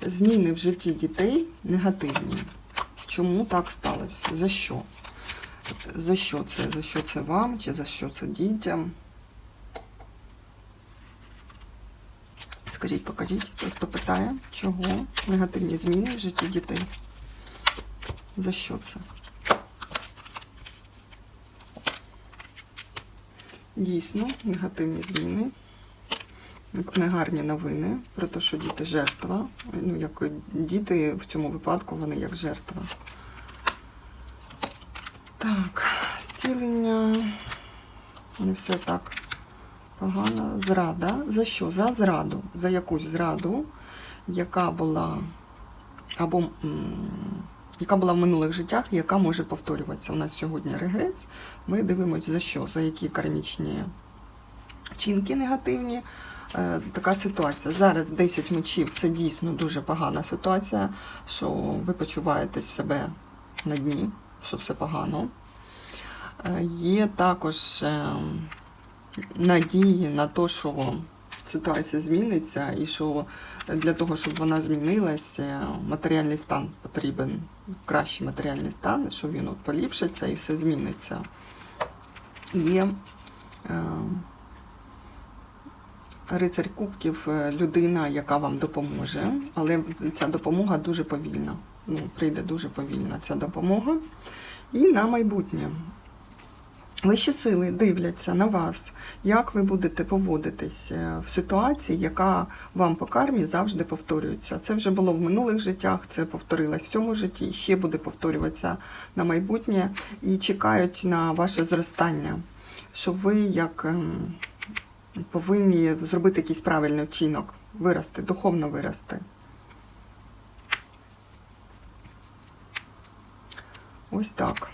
Зміни в житті дітей негативні. Чому так сталося? За що? За що це? За що це вам? Чи за що це дітям? Скажіть, покажіть, хто питає, чого негативні зміни в житті дітей? За що це? Дійсно, негативні зміни, негарні новини про те, що діти жертва. Ну, як діти в цьому випадку вони як жертва. Так, зцілення. Не все так погано. Зрада. За що? За зраду. За якусь зраду, яка була або яка була в минулих життях, яка може повторюватися. У нас сьогодні регрес. Ми дивимося за що, за які кармічні вчинки негативні. Е, така ситуація. Зараз 10 мечів це дійсно дуже погана ситуація, що ви почуваєте себе на дні, що все погано. Е, Є також е, надії на те, що ситуація зміниться, і що для того, щоб вона змінилась, е, матеріальний стан потрібен, кращий матеріальний стан, що він от поліпшиться і все зміниться. Є рицарь кубків, е, людина, яка вам допоможе, але ця допомога дуже повільна. Ну, прийде дуже повільна ця допомога. І на майбутнє. Вищі сили дивляться на вас, як ви будете поводитись е, в ситуації, яка вам по кармі завжди повторюється. Це вже було в минулих життях, це повторилось в цьому житті, ще буде повторюватися на майбутнє і чекають на ваше зростання, що ви як ем, повинні зробити якийсь правильний вчинок, вирости, духовно вирости. Ось так.